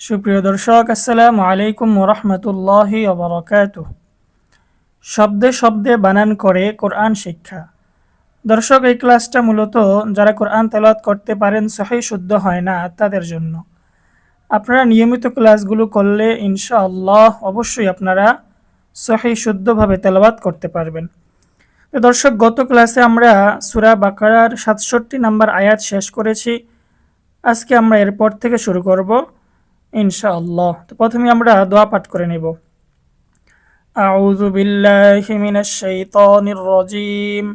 সুপ্রিয় দর্শক, আসসালামু আলাইকুম রহমতুল্লাহি অবরকাত শব্দে শব্দে বানান করে কোরআন শিক্ষা। দর্শক, এই ক্লাসটা মূলত যারা কোরআন তেলাওয়াত করতে পারেন, সহি শুদ্ধ হয় না তাদের জন্য। আপনারা নিয়মিত ক্লাসগুলো করলে ইনশাআল্লাহ অবশ্যই আপনারা সহি শুদ্ধভাবে তেলাওয়াত করতে পারবেন। দর্শক, গত ক্লাসে আমরা সুরা বাকারার সাতষট্টি নাম্বার আয়াত শেষ করেছি। আজকে আমরা এরপর থেকে শুরু করব। ইনশাআল্লাহ তো প্রথমে আমরা দোয়া পাঠ করে নেব أعوذ بالله من الشيطان الرجيم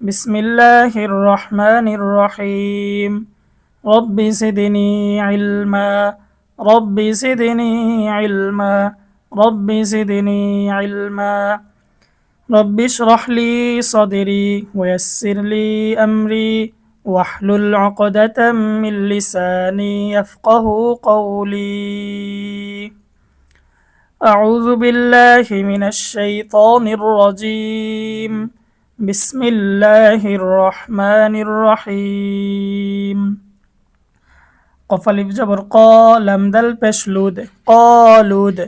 بسم الله الرحمن الرحيم رب زدني علما رب زدني علما رب زدني علما رب اشرح لي صدري ويسر لي أمري واحلل عقدة من لساني يفقه قولي أعوذ بالله من الشيطان الرجيم بسم الله الرحمن الرحيم قفل جبر قالم دل بشلود قالود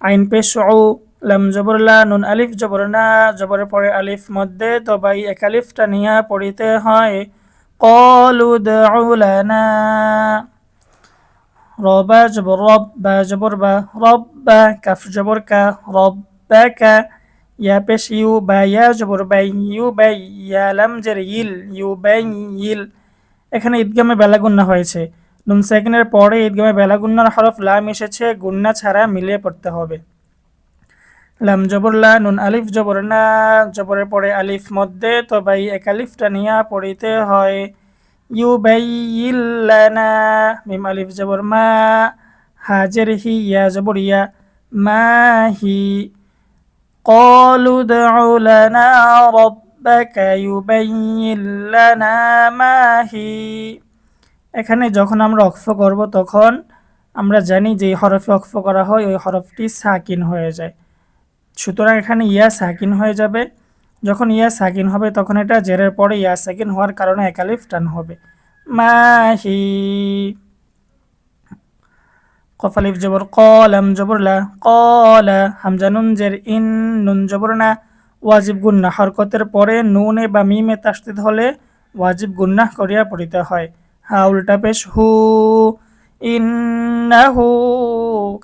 আইন পেশ ও লাম জবর লা নুন আলিফ জবর না জবরের পরে আলিফ মধ্যে তবাই এক আলিফটা নিয়ে পড়িতে হয় বা জবর বা রব বা কাফ জবর কা রব বা কা ইয়া পেশ ইউ বা ইয়া জবর বাই ইউ বাই ইয়া লাম জের ইল ইউ বাই ইল এখানে ঈদগামে বেলা গুন্না হয়েছে। নুন সেকেন্ডের পরে ঈদগামে বেলা গুন্নার হরফ লাম এসেছে। গুন্না ছাড়া মিলিয়ে পড়তে হবে। লাম জবর লা নুন আলিফ জবর না জবরের পরে আলিফ মধ্যে তো বাই এক আলিফটা নিয়ে পড়িতে হয় ইউ বাই ইল্লানা মিম আলিফ জবর মা হাজের হি ইয়া জবর ইয়া মা হি قالوا ادع لنا ربك يبين لنا ما هي এখানে যখন আমরা অক্ফ করব তখন আমরা জানি যে হরফে অক্ফ করা হয় ওই হরফটি সাকিন হয়ে যায় সুতরাং এখানে ইয়া সাকিন হয়ে যাবে। যখন ইয়া সাকিন হবে, তখন এটা জেরের পরে ইয়া সাকিন হওয়ার কারণে একালিফ টান হবে। মাহি। কফালিফ জবর কলাম জবর লা। কলা হামজা নুন জের ইন, নুন জবর না। ওয়াজিব গুন্না হরকতের পরে নুনে বা মিমে তাস্তিদ হলে ওয়াজিব গুন্না করিয়া পড়িতে হয়। হা উল্টা পেশ হু। ইন্নাহু,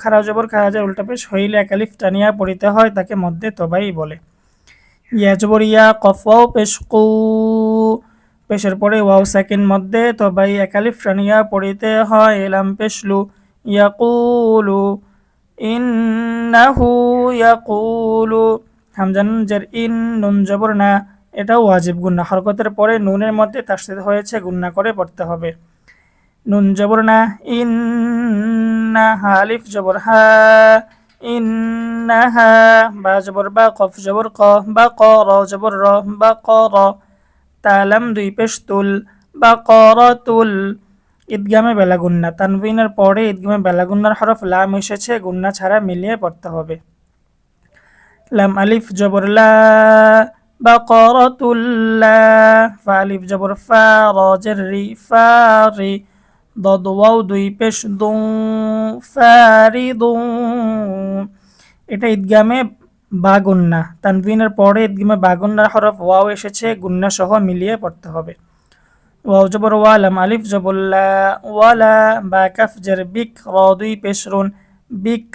খারাপ জবর খারাজের উল্টা পেশ হইলে একালিফ টানিয়া পড়িতে হয় তাকে মধ্যে তবাই বলে। ইয়া জবর, ইয়া কফাও পেশ কু পেশের পরে ওয়াও সেকেন্ড মধ্যে তবাই একালিফ টানিয়া পড়িতে হয়, এলাম পেশলু। ইয়াকুলু, ইন্নাহু, ইয়াকুলু। হামজান জের ইন, নুন জবর না, এটাও ওয়াজিব গুন্না। হরকতের পরে নুনের মধ্যে তাসদিদ হয়েছে, গুন্না করে পড়তে হবে। নুন জবর না, ইন্না হালিফ জবর হা ইন্নাহা বা জবর বা কফ জবর ক, বা ক র জবর র, বা ক র তালাম দুই পেশ তুল, বা ক র তুল। ঈদগামে বেলা গুন্না তানবিনের পরে ঈদগামে বেলা গুন্নার হরফ লাম এসেছে, গুন্না ছাড়া মিলিয়ে পড়তে হবে। লাম আলিফ জবর লা বাকরাতুল্লা ফা আলিফ জবর ফা রজের রি, ফা রি। ضد ওয়াও দুই পেশ দু ফারি দু এটা ঈদগামে বা গুন্না তানবিনের পরে ঈদগামে বা হরফ ওয়াও এসেছে গুন্না সহ মিলিয়ে পড়তে হবে। ওয়াও জবর ওয়ালাম আলিফ জবল্লা ওয়ালা বা কাফ জের বিক র দুই পেশ রুন, বিক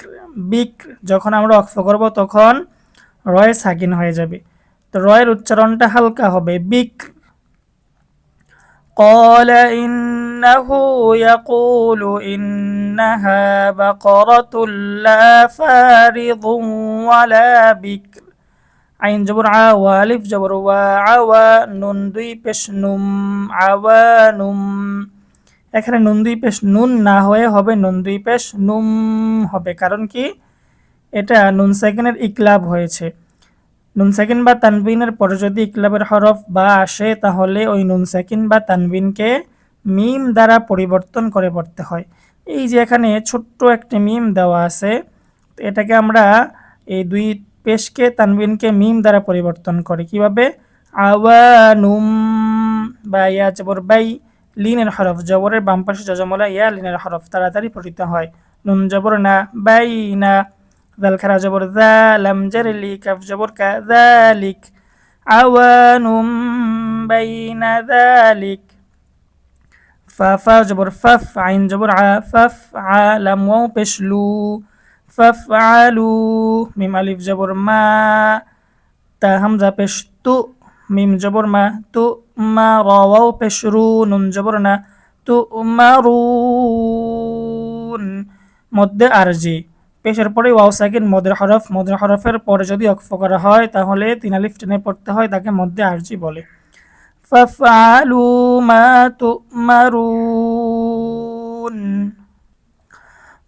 বিক যখন আমরা অক্ষ করব তখন রয় সাকিন হয়ে যাবে। তো রয়ের উচ্চারণটা হালকা হবে, বিক قال إنه يقول إنها بقرة لا فارض ولا بكر আইন জবর আ ওয়া আলিফ জবর ওয়া আওয়া নুন দুই পেশ নুম আওয়া নুম এখানে নুন দুই পেশ নুন না হয়ে হবে নুন দুই পেশ নুম হবে কারণ কি এটা নুন সেকেন্ডের ইকলাব হয়েছে নুন সেকেন্ড বা তানবিনের পরে যদি ইকলাবের হরফ বা আসে, তাহলে ওই নুন সেকেন্ড বা তানবিনকে মিম দ্বারা পরিবর্তন করে পড়তে হয়। এই যে এখানে ছোট্ট একটি মিম দেওয়া আছে এটাকে আমরা এই দুই পেশকে তানবিনকে মিম দ্বারা পরিবর্তন করে। কীভাবে? আওয়ানুম বা ইয়া জবর বাই লিনের হরফ। জবরের বাম পাশে যজমলা ইয়া লিনের হরফ তাড়াতাড়ি পঠিত হয়। নুন জবর না, বাই না। দাল খারা জবর দা লাম জের লি কাফ জবর কা দালিক আওয়ানুম বাইনা দালিক ফা ফা জবর ফাফ আইন জবর আ ফাফ আ লাম ওয়াও পেশ লু ফাফ আলু মিম আলিফ জবর মা তা হামজা পেশ তু মিম জবর মা তু মা রাওয়াও পেশের পরে ওয়াও সাকিন মদের হরফ, মদের হরফের পরে যদি অক্ষ করা হয়, তাহলে তিন আলিফ টেনে পড়তে হয়, তাকে মধ্যে আরজি বলে। ফাফআলু মা তুমারুন।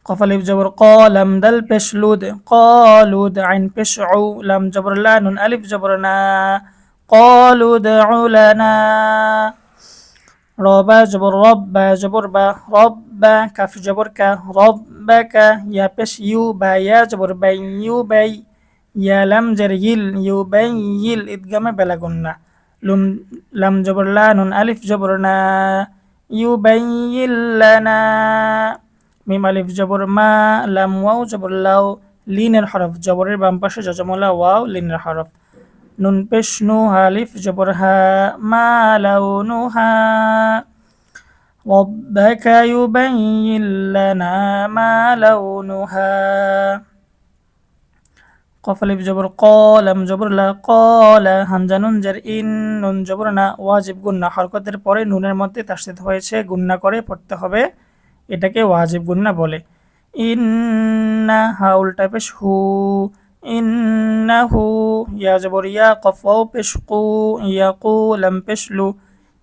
কফালিফ জবর ক, লাম দাল পেশলুদ, কলুদ আইন পেশউ, লাম জবর লা নুন আলিফ জবর না, কলুদ উলানা রব জবর রব বা জবর বা রব বা কাফ জবর কা রব বা কা ইয়া পেশ ইউ বা ইয়া জবর বাই ইউ বাই ইয়া লাম জার ইল ইউ বাই ইল ঈদগামে বেলাগুন্না লুম লাম জবর লা নুন আলিফ জবর না ইউ বাই ইল লা না মিম আলিফ জবর মা লাম ওয়াও জবর লাও লিনের হরফ জবরের বাম পাশে জজমলা ওয়াও লিনের হরফ নুন পেশ নু আলিফ জবর হা মা লাউ নু হা ربك يبين لنا ما لونها قف الف جبر قالم জবর লা قال হামজা নুন জার ইন নুন জবর না ওয়াজিব গুন্না হরকতের পরে নুনের মধ্যে তাসদিদ হয়েছে গুন্না করে পড়তে হবে এটাকে ওয়াজিব গুন্না বলে ইন্না হা উল্টা পেশ হু জবর ইয়া কফ ওয়াও পেশ কু ইয়াকু লাম পেশ লু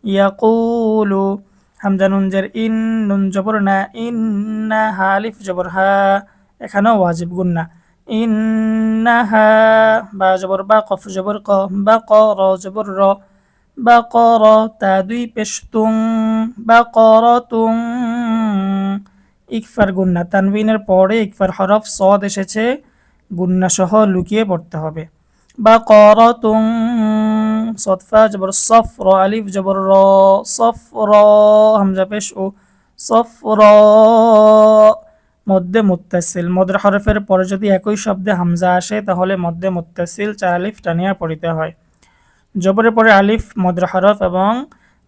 ইয়াকুলু হামজা নুন জের ইন নুন জবর না ইন্না হা আলিফ জবর হা এখানেও ওয়াজিব গুন্না ইন্নাহা বা জবর বা কফ জবর ক, বা ক র জবর র, বা ক র তা দুই পেশ বা ক র তুং। ইকফার গুন্না তানবিনের পরে ইকফার হরফ সদ এসেছে। গুন্না সহ লুকিয়ে পড়তে হবে। বা কর তুং সৎফা জবর সফ র আলিফ জবর র সফ র হামজা পেশ ও সফ র মধ্যে মুত্তাসিল, মদ্র হরফের পরে যদি একই শব্দে হামজা আসে, তাহলে মধ্যে মুত্তাসিল চার আলিফ টানিয়া পড়িতে হয়। জবরের পরে আলিফ, মদ্র হরফ এবং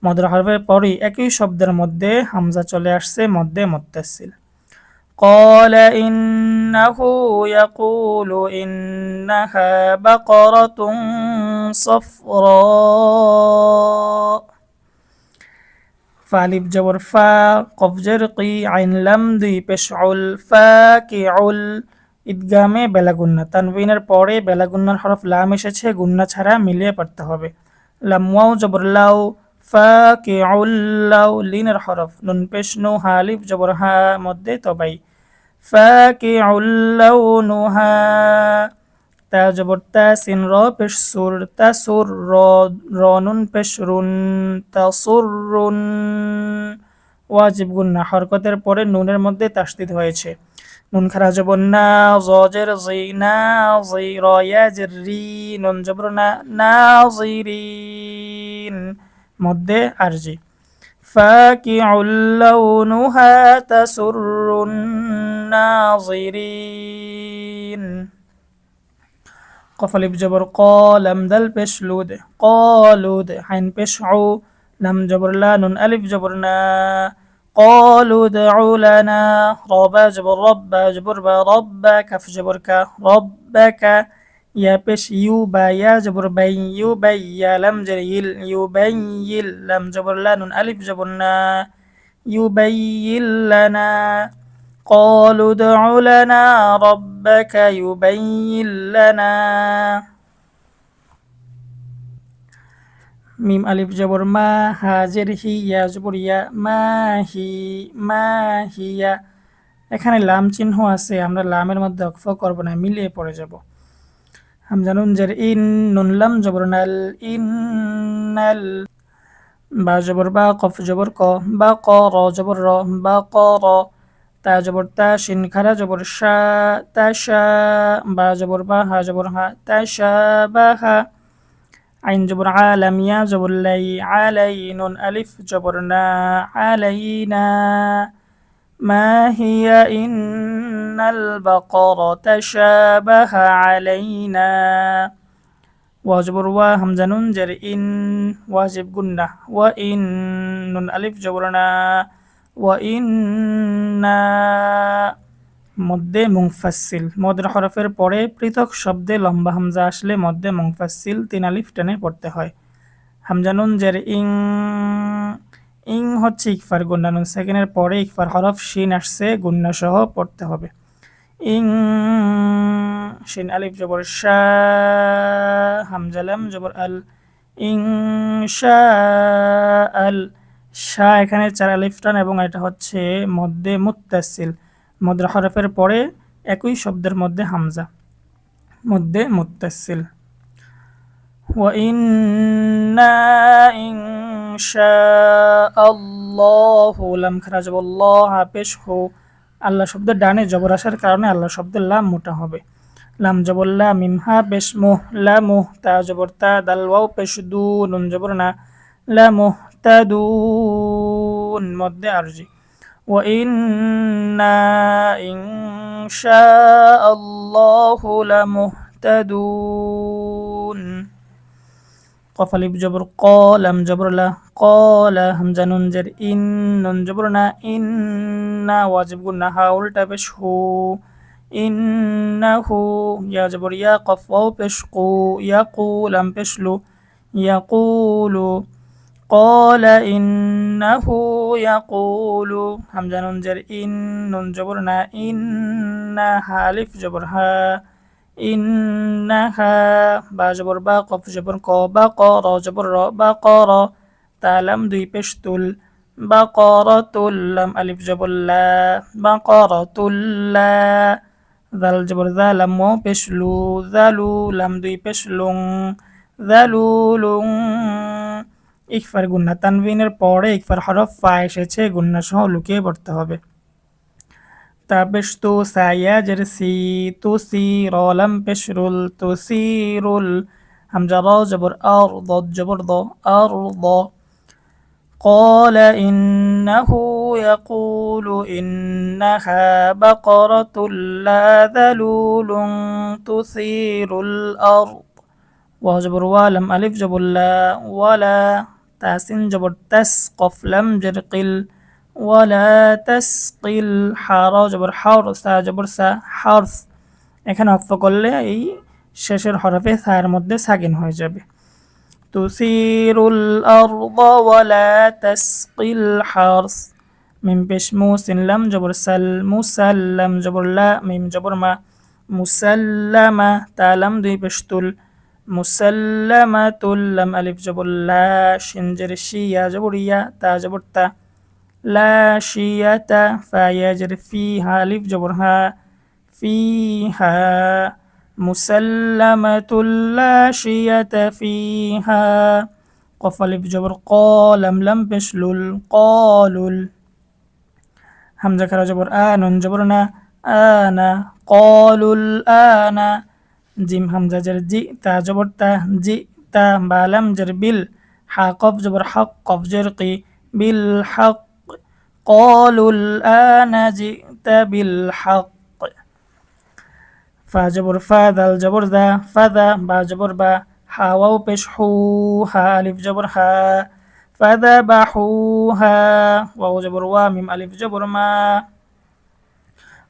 মদ্র হরফের পরই একই শব্দের মধ্যে হামজা চলে আসছে, মধ্যে মুত্তাসিল। قال إنه يقول إنها بقرة صفراء فالف جبر فا قف جرقي عين لم দুই পেশউল ফাকিউল ইদগামে বেলাগুন্না তানবিনের পরে বেলাগুন্নার হরফ লাম এসেছে গুন্না ছাড়া মিলিয়ে পড়তে হবে লাম ওয়াও জবর লাউ ফাকিউল লাউ লিনের হরফ। নুন, পেশ হালিফ জবর, হা, মধ্যে তবাই। তা সিন, র তা র রুন। তা রুন। হরকতের পরে নুনের মধ্যে তাসদিদ হয়েছে। নুন, খারা, জবর, না। জজের জি, না। জি রয়া রি। নুন, জবর, না। না জিরিন মধ্যে আরজি فاكع لونها تسر الناظرين قفل بجبر قالم دل بشلود قالود حين بشعو لم جبر لا نون ألف جبرنا قالوا ادعوا لنا رب جبر رب جبر با ربك في جبرك ربك يا بش يو با يا جبر بي يو بي يا لم جر يل يو بي يل لم جبر لا نون ألف جبرنا يبين لنا قالوا ادع لنا ربك يبين لنا মিম আলিফ জবর মা হাজের হি ইয়া জবর ইয়া মা হি মা হিয়া এখানে লাম চিহ্ন আছে আমরা লামের মধ্যে অক্ফ করব না মিলিয়ে পড়ে যাব হামজানুন জের ইন নুন লাম জবর নাল ইন্নাল বা জবর বা কফ জবর ক, বা ক র জবর র, বা ক র। তা জবর তা শিন খারা জবর শা, তা শা। বা জবর বা হা জবর হা, তা শা বা হা। আইন জবর আলাম ইয়া জবর লাই, আলাই নুন আলিফ জবর না আলাইনা ما هي إن البقرة شابه علينا ওয়াজবর ওয়া হামজা নুন জের ইন ওয়াজিব গুন্না ওয়া ইন নুন আলিফ জবরনা ওয়া ইন্না মধ্যে মুংফাসিল মদের হরফের পরে পৃথক শব্দে লম্বা হামজা আসলে মধ্যে মুংফাসিল তিন আলিফ টেনে পড়তে হয় হামজা নুন জের ইং ইং হচ্ছে ইকফার গুন্না নুন সেকেন্ডের পরে ইকফার হরফ শিন আসছে গুন্না সহ পড়তে হবে। ইং, শিন, আলিফ, জবর, শা হামজালাম জবর, আল। ইং শাহ আল। শাহ এখানে চার আলিফ টান, এবং এটা হচ্ছে মধ্যে মুত্তাসিল মদ্রা হরফের পরে একই শব্দের মধ্যে হামজা। মধ্যে মুত্তাসিল وإنا إن شاء الله لم খারাজ আল্লাহ পেশ হো আল্লাহ শব্দের ডানে জবর আসার কারণে আল্লাহ শব্দের লাম মোটা হবে লাম জবর লা মিমহা পেশ মোহ লা মোহ তা জবর তা দাল ওয়াও পেশ দু নুন জবর না লা মোহ তা দুন মধ্যে আরজি وإنا إن شاء الله لمهتدون قف الف جبر قال ام جبر لا قال همزة نون جر إن نون جبرنا إن واجب قلنا هاول تبش هو إنه يا جبر يا قف واو بشقو يقول أم بشلو يقول قال إنه يقول همزة نون جر إن نون جبرنا إن حالف جبرها ইন্নাহা বা জবর বা কফ জবর ক বা ক জবর র বা ক তালাম দুই পেশ বা ক র তুল্লাম আলিফ বা ক জবর দুই ইকফার গুন্না তানবিনের পরে ইকফার হরফ ফা এসেছে গুন্না সহ লুকিয়ে পড়তে হবে تبشت سيجرسي تسير لم بشرل تسير همجة را جبر أرض جبر ض أرض قال إنه يقول إنها بقرة لا ذلول تثير الأرض وجبر ولم ألف جبر لا ولا تاسن جبر تسقف لم جرقل ওয়ালা তাসকিল হারা জবর হার সা জবর সা হার্স এখানে অক্ষ করলে এই শেষের হরফে সায়ের মধ্যে সাকিন হয়ে যাবে। তুসিরুল আরদ ওয়ালা তাসকিল হার্স মিম পেশ মুসিনলাম জবর সাল মুসাল্লাম জবর লা, মিম, জবর মা। মুসাল্লামা তালাম দুই পেশ তুল। মুসাল্লামাতুল্লাম আলিফ, জবর লা শিয়া জবর ইয়া, তা, জবর তা। লাশিয়াতা ফায়াজের ফি হা আলিফ জবর হা ফি হা মুসাল্লামাতুল লাশিয়াতা ফি হা কফ আলিফ জবর ক লাম লাম পেশলুল কলুল হামজা খারা জবর আ নুন জবর না আনা কলুল আনা জিম হামজা জের জি তা জবর তা জি তা বালাম জের বিল হা কফ জবর হক কফ জের কি বিল হক قالوا الآن جئت بالحق. فجبر فذا الجبر ذا فذا با جبر با حاوو بش ها ألف جبر ها فذبحوها واو جبر ميم ألف جبر ما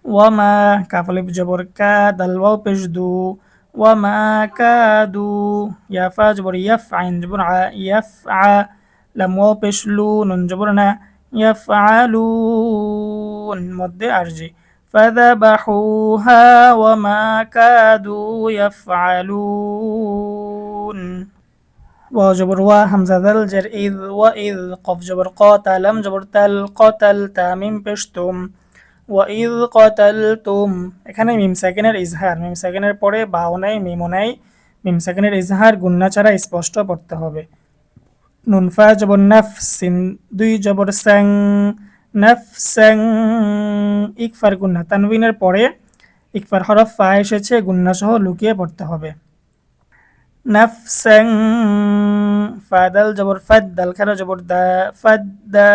وما كاف ألف جبر كا دل واو دو وما كادوا يا فاجبر يفعن جبر يفع لم واو بش لو نون جبرنا يفعلون মধ্যে আরজি فذبحوها وما كادوا يفعلون وجبر وا همزة ذل جر إذ وإذ قف جبر قاتلم جبر تل قتل তামিম পেশতুম ওয়াইদ কতালতুম এখানে মিম সেকেন্ডের ইজহার মিম সেকেন্ডের পরে বাও নাই মিমও নাই মিম সেকেন্ডের ইজহার গুন্না ছাড়া স্পষ্ট পড়তে হবে নুনফা জবর নাফসিন দুই জবর স্যাং নাফসাং ইকফার গুন্না তানবিনের পরে ইকফার হরফ ফা এসেছে গুন্না সহ লুকিয়ে পড়তে হবে নাফসাং ফাদাল জবর ফাদ্দাল খারা জবর দা ফাদ্দা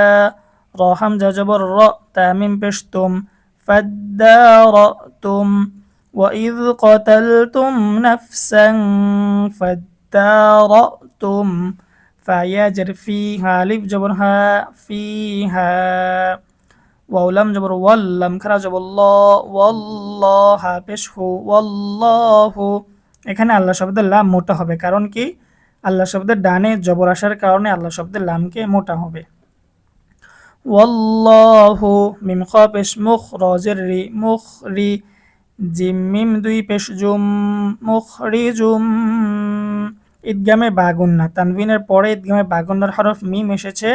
র হামজা জবর র তামিম পেশ তুম فادارأتم وإذ قتلتم نفسا فادارأتم ফায়াজের ফি হা লিফ জবর হা ফি হা ওয়াউলাম জবর ওয়াল্লাম খারা জবর ল হা পেশ হু ওয়াল্লাহু এখানে আল্লাহ শব্দের লাম মোটা হবে, কারণ কি? আল্লাহ শব্দের ডানে জবর আসার কারণে আল্লাহ শব্দের লামকে মোটা হবে। ওয়াল্লাহু মিম খ পেশ মুখ রজের রি মুখ রি জিম মিম দুই পেশ জুম মুখ রি জুম। ঈদগামে বা গুন্না তানবিনের পরে ঈদগামে বা গুন্নার হরফ মিম এসেছে।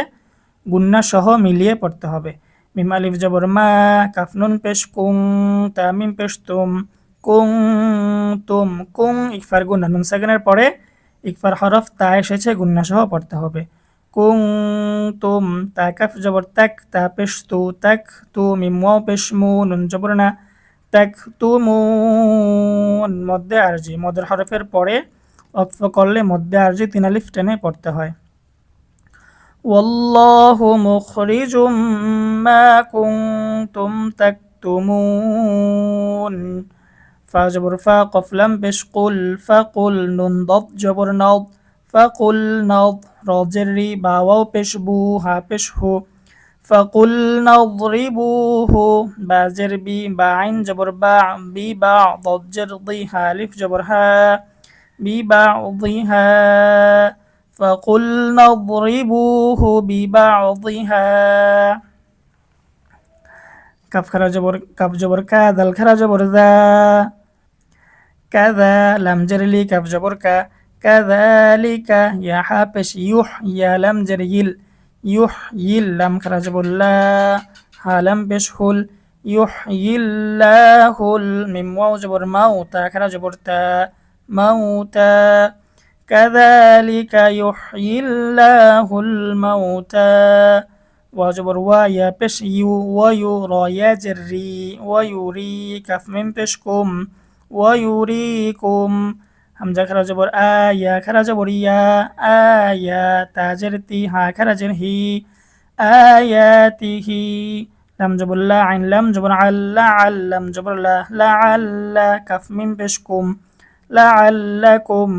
গুন্না সহ মিলিয়ে পড়তে হবে। মিম আলিফ জবর মা কাফনুন পেশ কুং তামিম পেশ তুম কুং তুম কুং ইকফার গুন্না। নুন সেকেন্ডের পরে ইকফার হরফ তা এসেছে, গুন্না সহ পড়তে হবে। কুং তুম, তা কাফ জবর তাক তা পেশ তু তাক তু, মিম ওয়াও পেশ মু, নুন জবর না তাক তু মধ্যে আরজি মদের হরফের পরে অক্ফ করলে মধ্যে আরজি তিন আলিফ টেনে পড়তে হয় والله مخرج ما كنتم تكتمون فجبر فا قف لم بش قل فقل نن ضد جبر نض فقل نض راجر ري باواو بش بو ها بش هو فقل نضربوه باجر بي باعين جبر باع بي باع ضد جر ضي هالف جبر ها ببعضها فقلنا اضربوه ببعضها. كف خرا جبر كف جبر كذا دل ذا كذا لم جرلي كف جبر كذلك يا حابش يح يا لم جريل يحيي لم خرا لا هلم لم بشهل يحيي الله الميم واو جبر موتا خرا تا. موتى كذلك يحيي الله الموتى وجبر ويا بشيو ويرى يجري ويري كف من بشكم ويريكم همزة خرج بر آية خرج بريا آية تاجرتي ها خرج هي آياته لم جبر لا عن لم جبر على لعل لم جبر لا لعل كف من بشكم لعلكم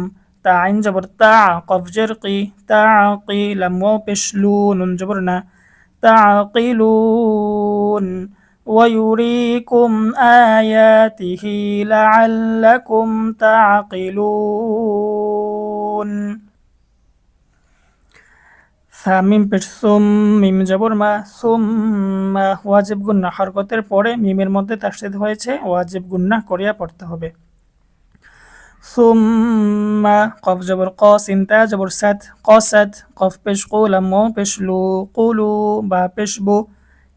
তা আইন জবর তা কফ জেরকি তাকি লাম ওয়াও পেশ লুন জবরনা تعقلون ويريكم آياته لعلكم تعقلون মিম পেশ সুম মিম জবর মা সুম ওয়াজিব গুন্না হরকতের পরে মিমের মধ্যে তাসদিদ হয়েছে ওয়াজিব গুন্না করিয়া পড়তে হবে ثم قف جبر قاسم تا جبر سد قاسد قف پیش قولم مو پیش لو قولو با پیش بو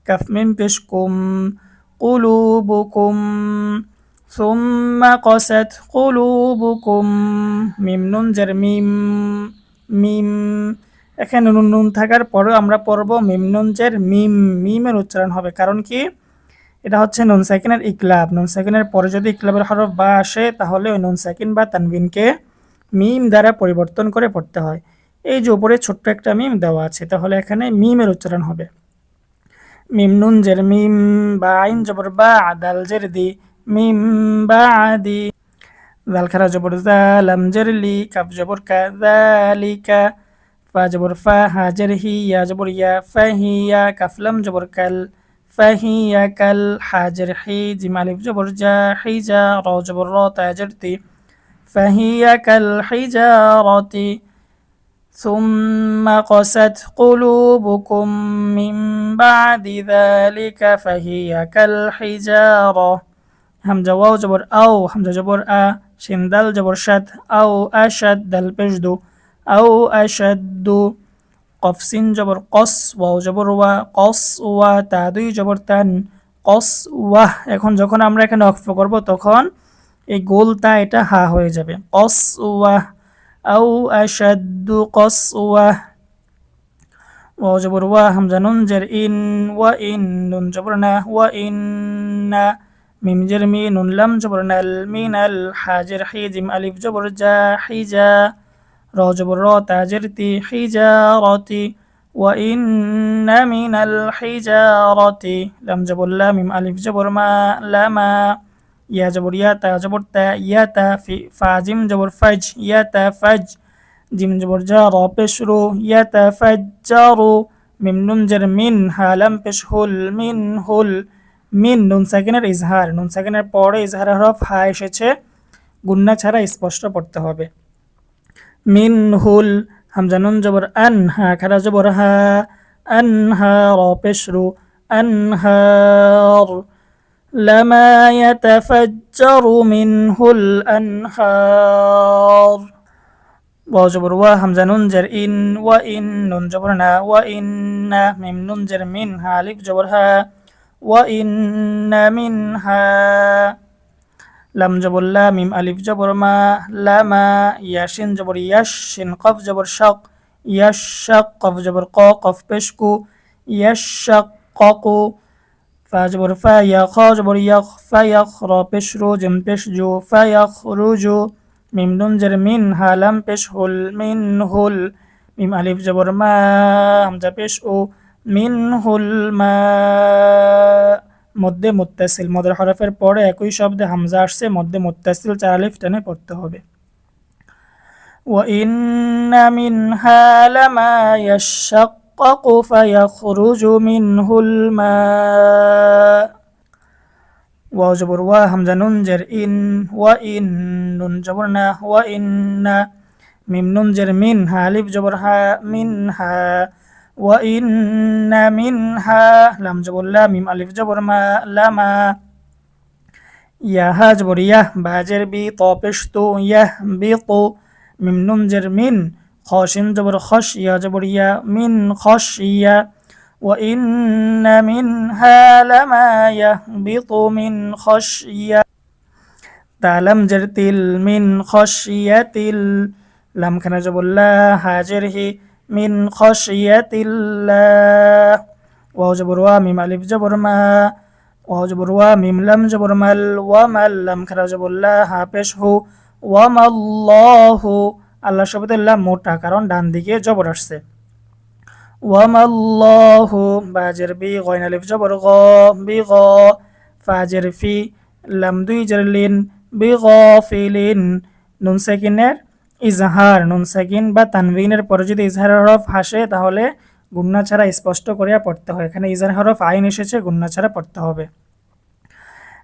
كف من پیش کم قلوبكم ثم قست قلوبكم মিম নুন জের মিম মিম এখানে নুন নুন থাকার পরেও আমরা পড়ব মিম নুন জের মিম মিমের উচ্চারণ হবে কারণ কি এটা হচ্ছে নুন সেকেন্ডের ইকলাব নুন সেকেন্ডের পরে যদি ইকলাবের হরফ বা আসে, তাহলে ওই নুন সেকেন্ড বা তানবিনকে মিম দ্বারা পরিবর্তন করে পড়তে হয়। এই যে উপরে ছোট্ট একটা মিম দেওয়া আছে, তাহলে এখানে মিমের উচ্চারণ হবে। মিম নুন জের মিম বা আইন জবর বা আদাল জের দি মিম বা আদি দাল খারা জবর জালাম জের লি কাপ জবর কা জালিকা ফা জবর ফা হাজের হি ইয়া জবর ইয়া ফা ফাহিয়া কাফলাম জবর কাল فهي كالحجر حيج مالف جبر جا حجا را جبر تاجرتي فهي كالحجارة. ثم قست قلوبكم من بعد ذلك فهي كالحجارة. همزة واو جبر أو همزة جبر أ. شندل جبر شد أو أشد البجد أو أشد. কফ সিন জবর কস, ওয়াও জবর ওয়া, কস, ওয়া, তা দুই জবর তান, কস ওয়াহ এখন যখন আমরা এখানে অক্ফ করব, তখন এই গোল তা, এটা হা হয়ে যাবে। কস ওয়াহ আউ আশাদ্দু কস ওয়াহ ওয়াও জবর ওয়া, হামজা নুন জের ইন, ওয়া ইন, নুন জবর না, ওয়া ইন না। মিম জের মি, নুন লাম জবর নাল মিনাল হাজের হিজিম আলিফ জবর জা হিজা র জবর র তাজের তি হিজারতি وإن من الحجارة لم جبر لا ميم ألف جبر ما لما يا جبر يا تا جبر تا يا تا في فاجم جبر فج يا تا فج জিম জবর জা র পেশ রু ইয়াতাফাজ্জারু মিম নুন জের মিন হালাম পেশ হুল মিন হুল মিন নুন সেকেন্ডের ইজহার নুন সেকেন্ডের পরে ইজহার হরফ হা এসেছে গুন্না ছাড়া স্পষ্ট পড়তে হবে মিন হুল হামজা নুন জবর আন হা খারা জবর হা আন হা র পেশ রু أنهار لما يتفجر منه الأنهار ওয়াও জবর ওয়া হামজা নুন জের ইন ওয়া ইন নুন জবর না ওয়া ইন্না মিম নুন জের মিন হা আলিফ জবর লাম জবর লা মিম আলিফ জবর মা, লামা ইয়াশিন জবর ইয়াশ শিন কফ জবর শক ইয়াশ শাক, কফ জবর ক, কফ পেশকু ইয়াশ শাক, ককু, ফা জবর ফা, ইয়া খ জবর ইয়াখ ফা ইয়াখ র পেশরু, জিম পেশজু, ফা ইয়াখ রুজু, মিম নুন জের মিন হালাম পেশ হুল, মিন হুল, মিম আলিফ জবর মা, হামজা পেশ ও মিন হুল মা। মধ্যে মুত্তাসিল মদের হরফের পরে একই শব্দে হামজা আসছে মধ্যে মুত্তাসিল চার আলিফ টেনে পড়তে হবে وإن منها لما يشقق فيخرج منه الماء ওয়াও জবর ওয়া হামজা নুন জের ইন ওয়া ইন নুন জবর না ওয়া ইন্না وإن منها لم جبر لا ميم ألف جبر ما لما يا جبر يه باجر بي طابشتو يه بيطو ميم نون جر من خاشم جبر خش يا جبر يا من خش يا وإن منها لما يهبط من خشية تعلم جرتل من خشية لم كان جبر لا هاجره من خشية الله واو جبر واميم ألف جبر ما واو جبر واميم لم جبر مل ومل لم كان جب الله হাপেশ হু ওয়ামাল্লাহু আল্লাহ শব্দ মোটা কারণ ডান দিকে জবর আসছে ওয়ামাল্লাহু বাজের বি গয়ন আলিফ জবর গ বি গ ফাজের ফি লাম দুই জের লিন বি গ ফিলিন নুন সেকিনের ইজহার নুন সেকিন বা তানবিনের পরে যদি ইজহার হরফ হাসে তাহলে গুন্না ছাড়া স্পষ্ট করিয়া পড়তে হয় এখানে ইজহার হরফ আইন এসেছে গুন্না ছাড়া পড়তে হবে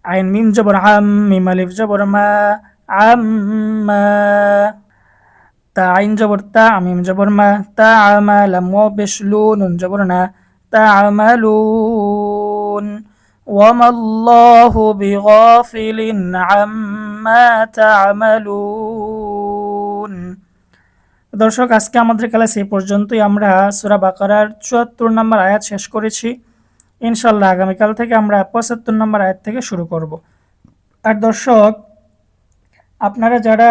আইন মিম জবর আম মিম আলিফ জবর মা আম্মা তা আইন জবর তা আমিম জবর মা তা আমালাম ওয়া বেশলু নুন জবর না তা আমালুন وما الله بغافل عما تعملون দর্শক, আজকে আমাদের ক্লাস এই পর্যন্তই। আমরা সুরা বাকারার চুয়াত্তর নম্বর আয়াত শেষ করেছি। ইনশাল্লাহ আগামীকাল থেকে আমরা পঁচাত্তর নম্বর আয়াত থেকে শুরু করব। আর দর্শক, আপনারা যারা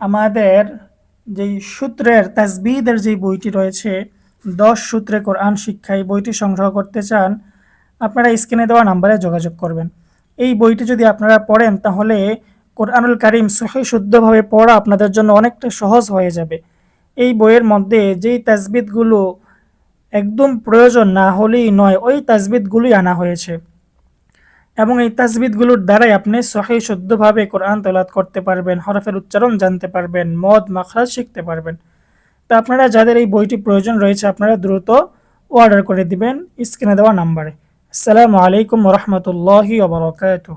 আমাদের যেই সূত্রের তাজবিদের যে বইটি রয়েছে, দশ সূত্রে কোরআন শিক্ষা এই বইটি সংগ্রহ করতে চান, আপনারা স্ক্রিনে দেওয়া নাম্বারে যোগাযোগ করবেন। এই বইটি যদি আপনারা পড়েন, তাহলে কোরআনুল করিম সহি শুদ্ধভাবে পড়া আপনাদের জন্য অনেকটা সহজ হয়ে যাবে। এই বইয়ের মধ্যে যেই তাজবিদগুলো একদম প্রয়োজন না হলেই নয়, ওই তাজবিদগুলোই আনা হয়েছে। এবং এই তাজবিদগুলোর দ্বারাই আপনি সহি শুদ্ধভাবে কোরআন তলাত করতে পারবেন, হরফের উচ্চারণ জানতে পারবেন, মদ, মাখরাজ শিখতে পারবেন। তা আপনারা যাদের এই বইটি প্রয়োজন রয়েছে, আপনারা দ্রুত অর্ডার করে দিবেন স্ক্রিনে দেওয়া নাম্বারে। আসসালামু আলাইকুম রহমতুল্লাহি ওবরাকাতুহ